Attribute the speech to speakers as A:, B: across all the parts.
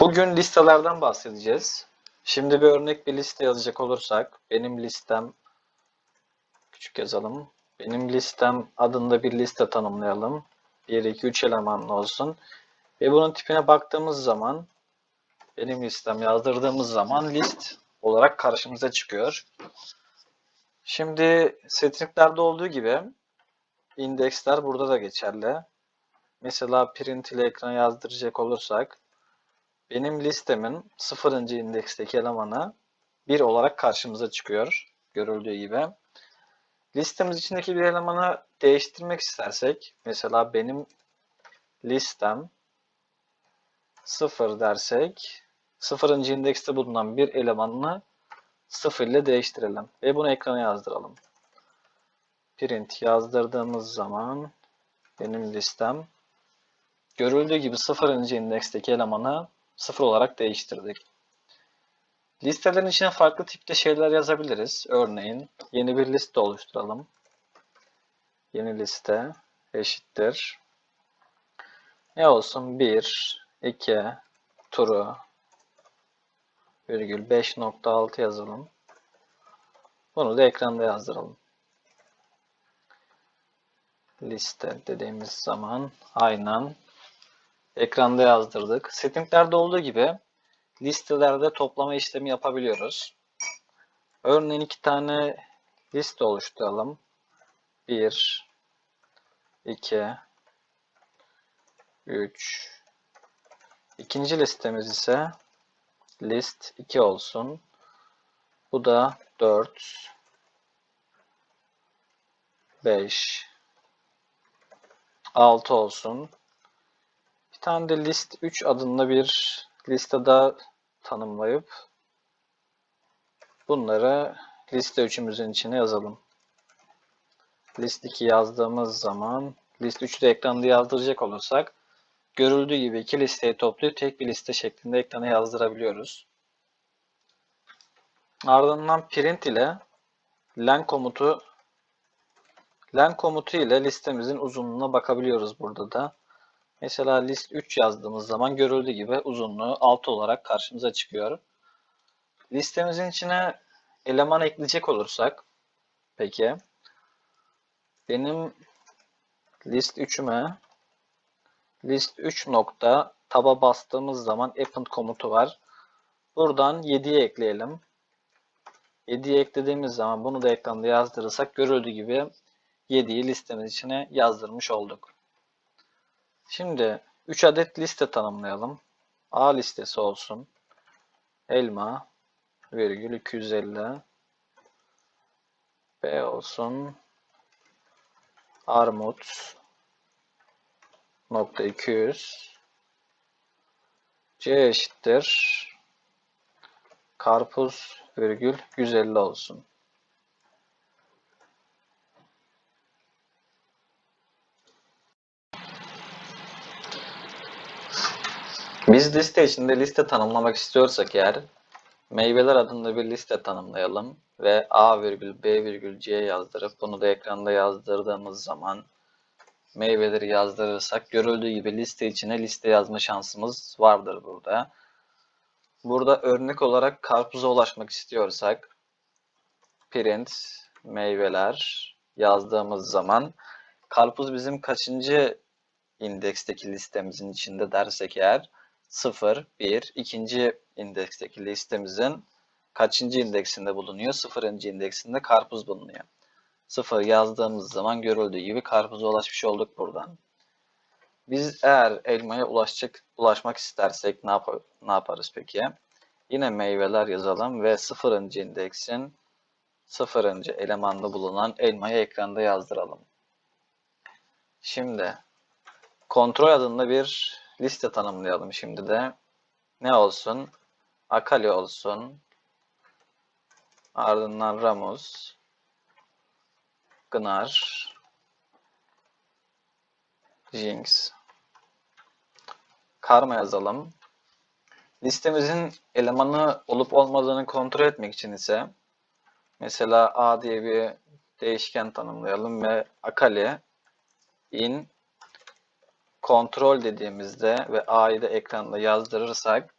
A: Bugün listelerden bahsedeceğiz. Şimdi bir örnek bir liste yazacak olursak, benim listem, küçük yazalım. Benim listem adında bir liste tanımlayalım. 1, 2, 3 elemanlı olsun. Ve bunun tipine baktığımız zaman, benim listem yazdırdığımız zaman list olarak karşımıza çıkıyor. Şimdi stringlerde olduğu gibi indeksler burada da geçerli. Mesela print ile ekrana yazdıracak olursak, benim listemin sıfırıncı indeksteki elemanı 1 olarak karşımıza çıkıyor. Görüldüğü gibi. Listemiz içindeki bir elemanı değiştirmek istersek, mesela benim listem 0 dersek, sıfırıncı indekste bulunan bir elemanını 0 ile değiştirelim. Ve bunu ekrana yazdıralım. Print yazdırdığımız zaman benim listem görüldüğü gibi sıfırıncı indeksteki elemanı 0 olarak değiştirdik. Listelerin içine farklı tipte şeyler yazabiliriz. Örneğin yeni bir liste oluşturalım. Yeni liste eşittir. Ne olsun? 1, 2, turu, virgül 5.6 yazalım. Bunu da ekranda yazdıralım. Liste dediğimiz zaman aynen ekranda yazdırdık. Settinglerde olduğu gibi listelerde toplama işlemi yapabiliyoruz. Örneğin iki tane liste oluşturalım. 1 2 3 İkinci listemiz ise list 2 olsun. Bu da 4 5 6 olsun. Bir tane de list 3 adında bir liste daha tanımlayıp bunları liste 3'ümüzün içine yazalım. List 2 yazdığımız zaman list 3'ü de ekranda yazdıracak olursak görüldüğü gibi iki listeyi toplayıp tek bir liste şeklinde ekrana yazdırabiliyoruz. Ardından print ile len komutu len komutu ile listemizin uzunluğuna bakabiliyoruz burada da. Mesela list 3 yazdığımız zaman görüldüğü gibi uzunluğu 6 olarak karşımıza çıkıyor. Listemizin içine eleman ekleyecek olursak peki benim list 3'üme list 3 nokta taba bastığımız zaman append komutu var. Buradan 7'ye ekleyelim. 7'ye eklediğimiz zaman bunu da ekranda yazdırırsak görüldüğü gibi 7'yi listemiz içine yazdırmış olduk. Şimdi 3 adet liste tanımlayalım. A listesi olsun. Elma virgül 250 B olsun. Armut nokta 200 C eşittir. Karpuz virgül 150 olsun. Biz liste içinde liste tanımlamak istiyorsak eğer meyveler adında bir liste tanımlayalım ve A virgül B virgül C yazdırıp bunu da ekranda yazdırdığımız zaman meyveleri yazdırırsak görüldüğü gibi liste içine liste yazma şansımız vardır burada. Burada örnek olarak karpuza ulaşmak istiyorsak print meyveler yazdığımız zaman karpuz bizim kaçıncı indeksteki listemizin içinde dersek eğer 0, 1, ikinci indeksteki listemizin kaçıncı indeksinde bulunuyor? Sıfırıncı indeksinde karpuz bulunuyor. 0 yazdığımız zaman görüldüğü gibi karpuza ulaşmış olduk buradan. Biz eğer elmaya ulaşacak, ulaşmak istersek ne, yap ne yaparız peki? Yine meyveler yazalım ve sıfırıncı indeksin sıfırıncı elemanda bulunan elmayı ekranda yazdıralım. Şimdi kontrol adında bir liste tanımlayalım şimdi de. Ne olsun? Akali olsun. Ardından Ramos. Gnar. Jinx. Karma yazalım. Listemizin elemanı olup olmadığını kontrol etmek için ise mesela A diye bir değişken tanımlayalım ve Akali in kontrol dediğimizde ve A'yı da ekranda yazdırırsak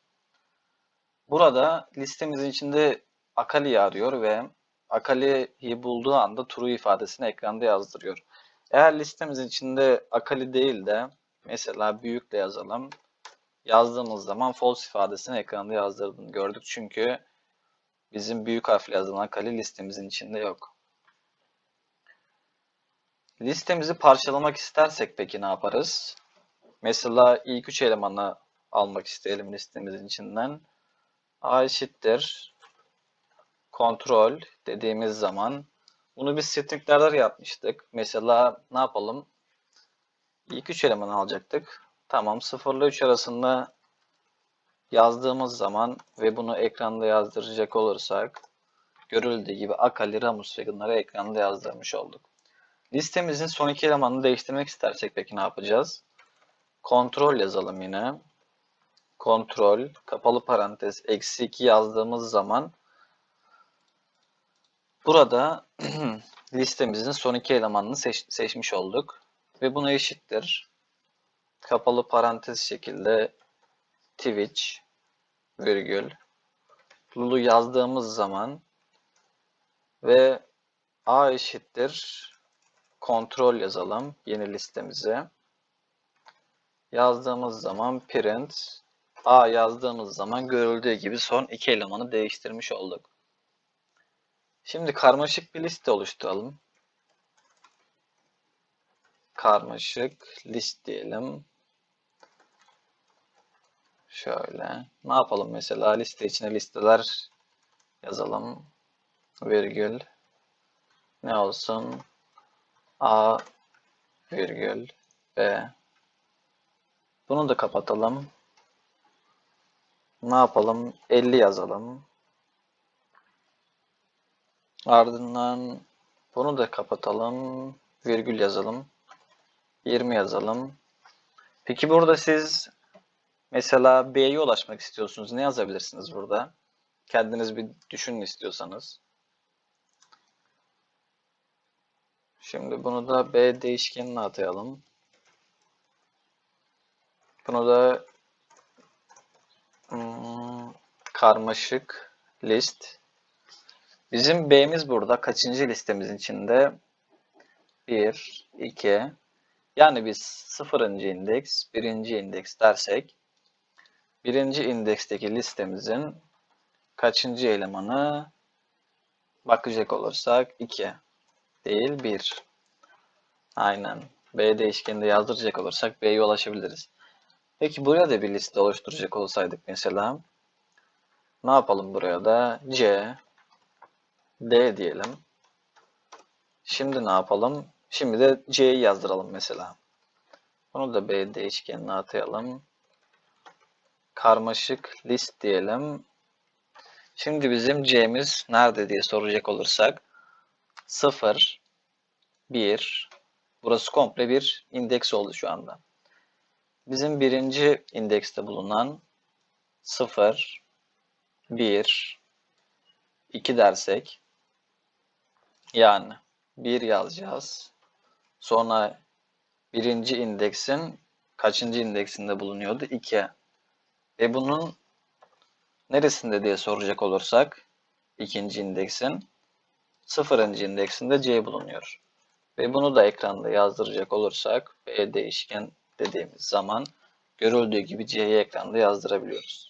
A: Burada listemizin içinde Akali'yi arıyor ve Akali'yi bulduğu anda true ifadesini ekranda yazdırıyor. Eğer listemizin içinde Akali değil de mesela büyükle yazalım. Yazdığımız zaman false ifadesini ekranda yazdırdığını gördük. Çünkü bizim büyük harfle yazılan Akali listemizin içinde yok. Listemizi parçalamak istersek peki ne yaparız? Mesela ilk üç elemanı almak isteyelim listemizin içinden. A eşittir kontrol dediğimiz zaman bunu biz stringlerde yapmıştık. Mesela ne yapalım? İlk üç elemanı alacaktık. Tamam 0 ile 3 arasında yazdığımız zaman ve bunu ekranda yazdıracak olursak görüldüğü gibi Akali, Ramus ve bunları ekranda yazdırmış olduk. Listemizin son iki elemanını değiştirmek istersek peki ne yapacağız? Kontrol yazalım yine. Kontrol, kapalı parantez, eksi 2 yazdığımız zaman burada listemizin son iki elemanını seç seçmiş olduk. Ve buna eşittir. Kapalı parantez şekilde Twitch virgül Lulu yazdığımız zaman ve A eşittir kontrol yazalım yeni listemize. Yazdığımız zaman print A yazdığımız zaman görüldüğü gibi son iki elemanı değiştirmiş olduk. Şimdi karmaşık bir liste oluşturalım. Karmaşık list diyelim. Şöyle. Ne yapalım mesela? Liste içine listeler yazalım. Virgül. Ne olsun? A virgül B. Bunu da kapatalım. Ne yapalım? 50 yazalım. Ardından bunu da kapatalım. Virgül yazalım. 20 yazalım. Peki burada siz mesela B'ye ulaşmak istiyorsunuz. Ne yazabilirsiniz burada? Kendiniz bir düşünün istiyorsanız. Şimdi bunu da B değişkenine atayalım. Bunu da hmm, karmaşık list. Bizim B'miz burada kaçıncı listemizin içinde? 1, 2. Yani biz sıfırıncı indeks, birinci indeks dersek birinci indeksteki listemizin kaçıncı elemanı bakacak olursak 2 değil 1. Aynen. B değişkeninde yazdıracak olursak B'ye ulaşabiliriz. Peki buraya da bir liste oluşturacak olsaydık mesela ne yapalım buraya da? C D diyelim. Şimdi ne yapalım? Şimdi de C'yi yazdıralım mesela. Bunu da B değişkenine atayalım. Karmaşık list diyelim. Şimdi bizim C'miz nerede diye soracak olursak 0, 1, burası komple bir indeks oldu şu anda. Bizim birinci indekste bulunan 0, 1, 2 dersek yani 1 yazacağız. Sonra birinci indeksin kaçıncı indeksinde bulunuyordu? 2. Ve bunun neresinde diye soracak olursak ikinci indeksin sıfırıncı indeksinde C bulunuyor. Ve bunu da ekranda yazdıracak olursak B değişken dediğimiz zaman görüldüğü gibi C'yi ekranda yazdırabiliyoruz.